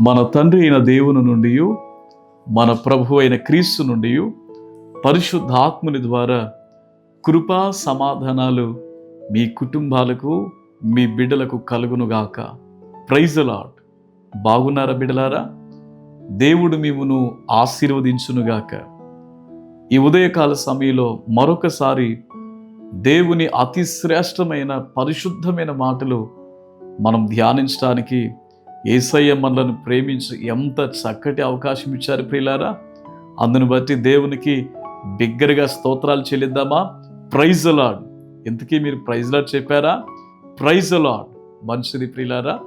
మన తండ్రి అయిన దేవుని నుండి మన ప్రభు అయిన క్రీస్తు నుండి పరిశుద్ధాత్ముని ద్వారా కృపా సమాధానాలు మీ కుటుంబాలకు మీ బిడ్డలకు కలుగునుగాక. ప్రైజ్ లాడ్ బాగున్నారా బిడ్డలారా? దేవుడు మిమ్మను ఆశీర్వదించునుగాక. ఈ ఉదయకాల సమయంలో మరొకసారి దేవుని అతి శ్రేష్టమైన పరిశుద్ధమైన మాటలు మనం ధ్యానించడానికి ఏసయ్య మనలను ప్రేమించి ఎంత చక్కటి అవకాశం ఇచ్చారు ప్రియులారా. అందును బట్టి దేవునికి బిగ్గరగా స్తోత్రాలు చెల్లిద్దామా. ప్రైజ్ అలాడ్ ఇంతకీ మీరు ప్రైజ్ లాడ్ చెప్పారా? ప్రైజ్ అలాడ్ మంచిది ప్రియులారా.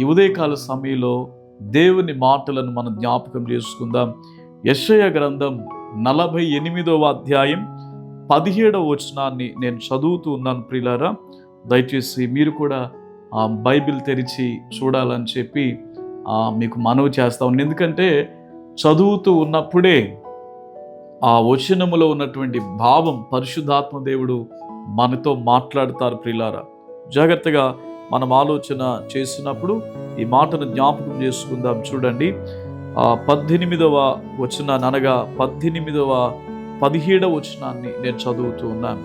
ఈ ఉదయకాల సమయంలో దేవుని మాటలను మనం జ్ఞాపకం చేసుకుందాం. యశయ గ్రంథం నలభై ఎనిమిదవ అధ్యాయం పదిహేడవ వచనాన్ని నేను చదువుతూ ఉన్నాను ప్రియులారా. దయచేసి మీరు కూడా బైబిల్ తెరిచి చూడాలని చెప్పి మీకు మనవి చేస్తా ఉన్నాను. ఎందుకంటే చదువుతూ ఉన్నప్పుడే ఆ వచనములో ఉన్నటువంటి భావం పరిశుద్ధాత్మ దేవుడు మనతో మాట్లాడతారు ప్రిలారా. జాగ్రత్తగా మనం ఆలోచన చేసినప్పుడు ఈ మాటను జ్ఞాపకం చేసుకుందాం చూడండి. పద్దెనిమిదవ వచనాన్ని అనగా పద్దెనిమిదవ పదిహేడవ వచనాన్ని నేను చదువుతూ ఉన్నాను.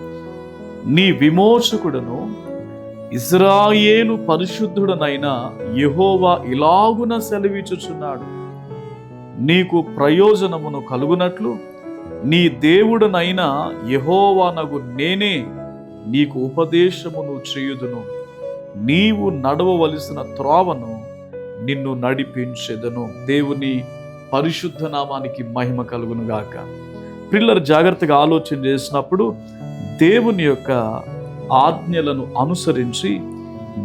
నీ విమోచకుడను ఇజ్రాయేలు పరిశుద్ధుడనైన యహోవా ఇలాగున సెలవిచుచున్నాడు నీకు ప్రయోజనమును కలుగునట్లు నీ దేవుడనైన యహోవానగు నేనే నీకు ఉపదేశమును చేయుదును. నీవు నడవవలసిన త్రోవను నిన్ను నడిపించెదను. దేవుని పరిశుద్ధ నామానికి మహిమ కలుగును గాక పిల్లలు జాగ్రత్తగా ఆలోచన చేసినప్పుడు దేవుని యొక్క ఆజ్ఞలను అనుసరించి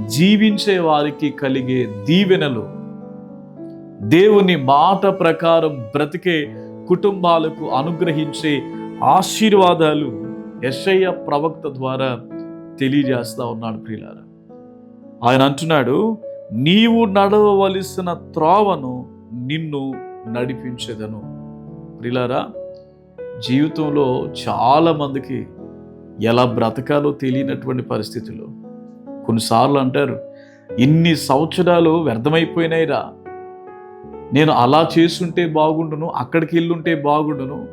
జీవించే వారికి కలిగే దీవెనలు. దేవుని మాట ప్రకారం బ్రతికే కుటుంబాలకు అనుగ్రహించే ఆశీర్వాదాలు యశయ్య ప్రవక్త ద్వారా తెలియజేస్తా ఉన్నాడు ప్రియులారా. ఆయన అంటున్నాడు నీవు నడవవలసిన త్రోవను నిన్ను నడిపించెదను. ప్రిలారా జీవితంలో చాలామందికి ఎలా బ్రతకాలో తెలియనటువంటి పరిస్థితులు. కొన్నిసార్లు అంటారు ఇన్ని సంవత్సరాలు వ్యర్థమైపోయినాయిరా. నేను అలా చేస్తుంటే బాగుండును అక్కడికి వెళ్ళుంటే బాగుండును.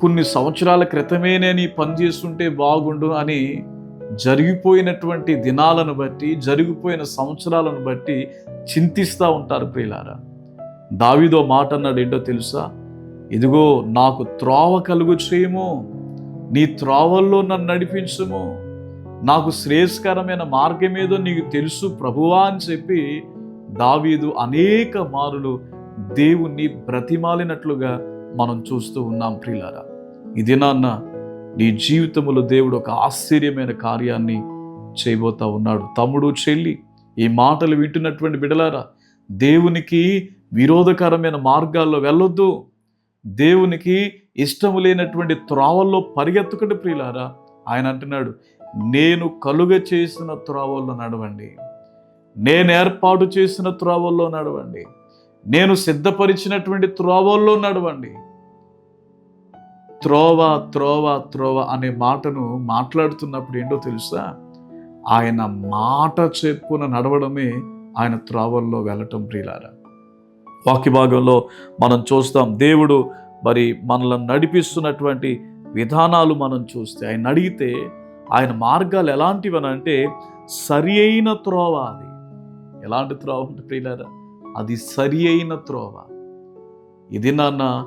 కొన్ని సంవత్సరాల క్రితమే నేను ఈ పని చేస్తుంటే బాగుండు అని జరిగిపోయినటువంటి దినాలను బట్టి జరిగిపోయిన సంవత్సరాలను బట్టి చింతిస్తూ ఉంటారు ప్రియులారా. దావిదో మాట అన్నాడు ఏంటో తెలుసా? ఇదిగో నాకు త్రోవ కలుగు చేయము నీ త్రోవల్లో నన్ను నడిపించుము. నాకు శ్రేయస్కరమైన మార్గం ఏదో నీకు తెలుసు ప్రభువా అని చెప్పి దావీదు అనేక మారులు దేవుణ్ణి బ్రతిమాలినట్లుగా మనం చూస్తూ ఉన్నాం ప్రియులారా. ఇది నాన్న నీ జీవితంలో దేవుడు ఒక ఆశ్చర్యమైన కార్యాన్ని చేయబోతా ఉన్నాడు. తమ్ముడు చెల్లి ఈ మాటలు వింటున్నటువంటి బిడలారా దేవునికి విరోధకరమైన మార్గాల్లో వెళ్ళొద్దు. దేవునికి ఇష్టము లేనటువంటి త్రోవల్లో పరిగెత్తుకుంటే ప్రియులారా ఆయన అంటున్నాడు నేను కలుగ చేసిన త్రోవల్లో నడవండి. నేను ఏర్పాటు చేసిన త్రోవల్లో నడవండి. నేను సిద్ధపరిచినటువంటి త్రోవల్లో నడవండి. త్రోవ త్రోవ త్రోవ అనే మాటను మాట్లాడుతున్నప్పుడు ఏంటో తెలుసా? ఆయన మాట చెప్పున నడవడమే ఆయన త్రోవల్లో వెళ్ళటం ప్రియులారా. వాక్య భాగంలో మనం చూస్తాం దేవుడు మరి మనల్ని నడిపిస్తున్నటువంటి విధానాలు మనం చూస్తే ఆయన అడిగితే ఆయన మార్గాలు ఎలాంటివని అంటే సరి అయిన త్రోవ అది. ఎలాంటి త్రోవ అంటే ప్రియులారా అది సరి అయిన త్రోవ. ఇది నాన్న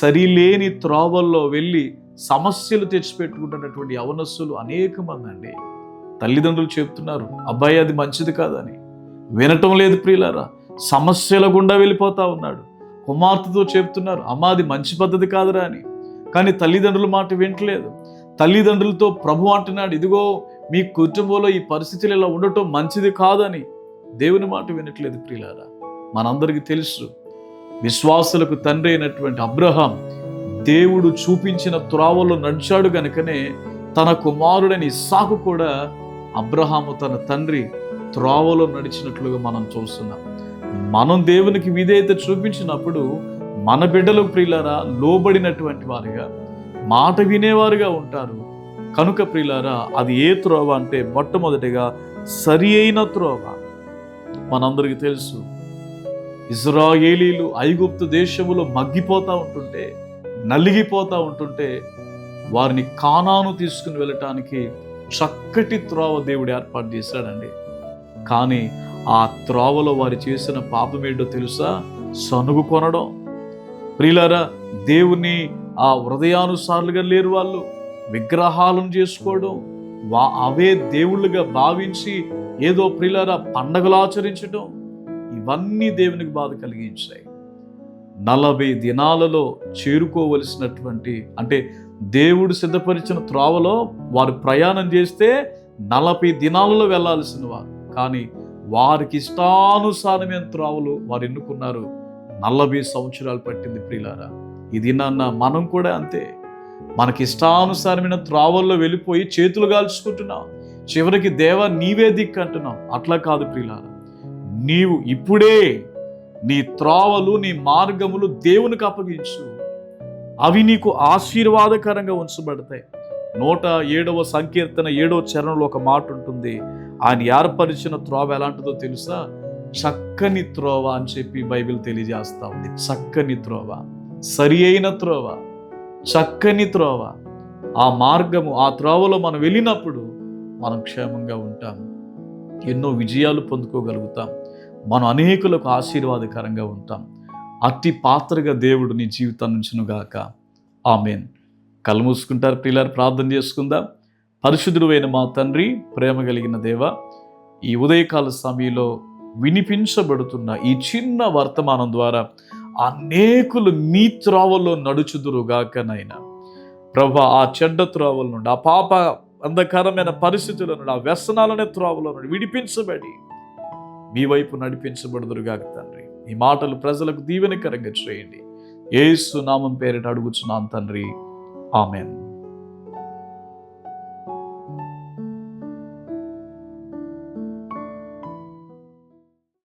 సరిలేని త్రోవల్లో వెళ్ళి సమస్యలు తెచ్చిపెట్టుకుంటున్నటువంటి యవనస్సులు అనేక మంది అండి. తల్లిదండ్రులు చెప్తున్నారు అబ్బాయి అది మంచిది కాదని. వినటం లేదు ప్రియులారా సమస్యల గుండా వెళ్ళిపోతా ఉన్నాడు. కుమార్తెతో చెప్తున్నారు అమ్మ అది మంచి పద్ధతి కాదురా అని. కానీ తల్లిదండ్రుల మాట వింటలేదు. తల్లిదండ్రులతో ప్రభు అంటున్నాడు ఇదిగో మీ కుటుంబంలో ఈ పరిస్థితులు ఇలా ఉండటం మంచిది కాదని. దేవుని మాట వినట్లేదు ప్రియులారా. మనందరికీ తెలుసు విశ్వాసులకు తండ్రి అయినటువంటి అబ్రహాం దేవుడు చూపించిన త్రావలో నడిచాడు గనుకనే తన కుమారుడని ఇస్సాకు కూడా అబ్రహాము తన తండ్రి త్రోవలో నడిచినట్లుగా మనం చూస్తున్నాం. మనం దేవునికి విధేయత చూపించినప్పుడు మన బిడ్డలు ప్రియులారా లోబడినటువంటి వారుగా మాట వినేవారుగా ఉంటారు. కనుక ప్రియులారా అది ఏ త్రోవ అంటే మొట్టమొదటిగా సరి అయిన త్రోవ. మనందరికీ తెలుసు ఇజ్రాయేలీలు ఐగుప్తు దేశములో మగ్గిపోతూ ఉంటుంటే నలిగిపోతూ ఉంటుంటే వారిని కానాను తీసుకుని వెళ్ళటానికి చక్కటి త్రోవ దేవుడు ఏర్పాటు చేశాడండి. కానీ ఆ త్రోవలో వారు చేసిన పాపం ఏంటో తెలుసా? సనుగు కొనడం. ప్రియులారా దేవుని ఆ హృదయానుసారులుగా లేరు వాళ్ళు. విగ్రహాలను చేసుకోవడం. వా అవే దేవుళ్ళుగా భావించి ఏదో ప్రియులారా పండగలు ఆచరించడం. ఇవన్నీ దేవునికి బాధ కలిగించాయి. నలభై దినాలలో చేరుకోవలసినటువంటి అంటే దేవుడు సిద్ధపరిచిన త్రోవలో వారు ప్రయాణం చేస్తే నలభై దినాలలో వెళ్ళాల్సిన వారు. కానీ వారికి ఇష్టానుసారమైన త్రావులు వారు ఎన్నుకున్నారు. నలభై సంవత్సరాలు పట్టింది ప్రియులారా ఇది నాన్న మనం కూడా అంతే. మనకి ఇష్టానుసారమైన త్రావల్లో వెళ్ళిపోయి చేతులు కాల్చుకుంటున్నాం. చివరికి దేవ నీవే దిక్కు అంటున్నాం. అట్లా కాదు ప్రియులారా నీవు ఇప్పుడే నీ త్రావలు నీ మార్గములు దేవునికి అప్పగించు. అవి నీకు ఆశీర్వాదకరంగా ఉంచబడతాయి. నూట ఏడవ సంకీర్తన ఏడవ చరణంలో ఒక మాట ఉంటుంది. ఆయన ఏర్పరిచిన త్రోవ ఎలాంటిదో తెలుసా? చక్కని త్రోవ అని చెప్పి బైబిల్ తెలియజేస్తా ఉంది. చక్కని త్రోవ. సరి అయిన త్రోవ. చక్కని త్రోవ. ఆ మార్గము ఆ త్రోవలో మనం వెళ్ళినప్పుడు మనం క్షేమంగా ఉంటాం. ఎన్నో విజయాలు పొందుకోగలుగుతాం. మనం అనేకులకు ఆశీర్వాదకరంగా ఉంటాం. అతి పాత్రగా దేవుడు నీ జీవితం ఉంచునుగాక. ఆమెన్. కళ్ళు మూసుకుంటారు పిల్లలు ప్రార్థన చేసుకుందాం. పరిశుద్ధుడు మా తండ్రి ప్రేమ కలిగిన దేవ ఈ ఉదయకాల సమయంలో వినిపించబడుతున్న ఈ చిన్న వర్తమానం ద్వారా అనేకులు మీ త్రోవల్లో నడుచుదురుగాక నైనా ప్రభా ఆ చెడ్డ త్రోవల నుండి ఆ పాప అంధకరమైన పరిస్థితుల నుండి ఆ వ్యసనాలనే త్రోవల నుండి విడిపించబడి మీ వైపు నడిపించబడుదురుగాక తండ్రి. ఈ మాటలు ప్రజలకు దీవెనకరంగా చేయండి. ఏసు నామం పేరిట అడుగుచున్నాను తండ్రి. ఆమెన్.